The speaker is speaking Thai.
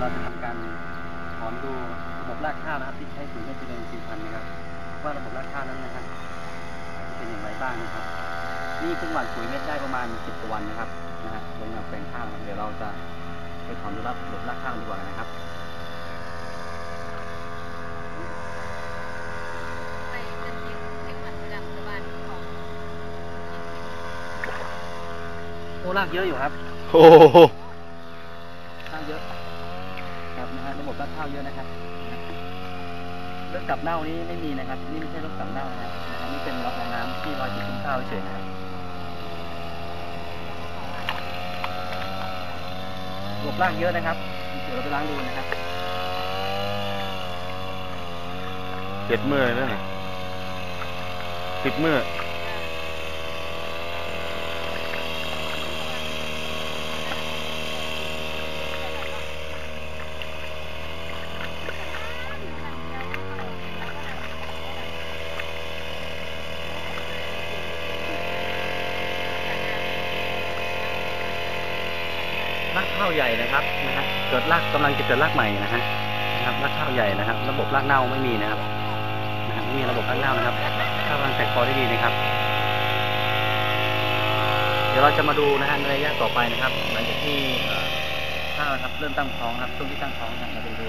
เราจะทำการถอนดูระบบรากข้าวนะครับ ที่ใช้ถุงไม่เจริญสี่พันนะครับ ว่าระบบรากข้าวนั้นนะครับเป็นอย่างไรบ้างนะครับ นี่เพิ่งหว่านปุ๋ยเม็ดได้ประมาณสิบกว่าวันนะครับนะฮะลงมาแปลงข้าวเดี๋ยวเราจะไปถอนดูระบบรากข้าวดีกว่านะครับโอ้ลากเยอะอยู่ครับ โอ้ลากเยอะ นะฮะระบบรากข้าเยอะนะครับรื่องกับเน่านี้ไม่มีนะครับ นี่ไม่ใช่รคกับเน่านะครับนะครับนี่เป็นละอองน้ำที่ลอยติดต้นข้าวเฉยๆนะครับระบบรากเยอะนะครับเดี๋ยวเราไปล้างดูนะครับเจ็ดมือเลยนะสิบมือ รากข้าวใหญ่นะครับนะฮะเกิดรากกำลังจะเกิดรากใหม่นะฮะนะครับรากข้าวใหญ่นะครับ ระบบรากเน่าไม่มีนะครับนะฮะไม่มีระบบรากเน่านะครับข้าวกำลังแตกคอได้ดีนะครับ เดี๋ยวเราจะมาดูนะฮะในระยะต่อไปนะครับ หลังจากที่เอ่อข้าวนะครับเริ่มตั้งท้องครับช่วงที่ตั้งท้องนะครับเราดูดู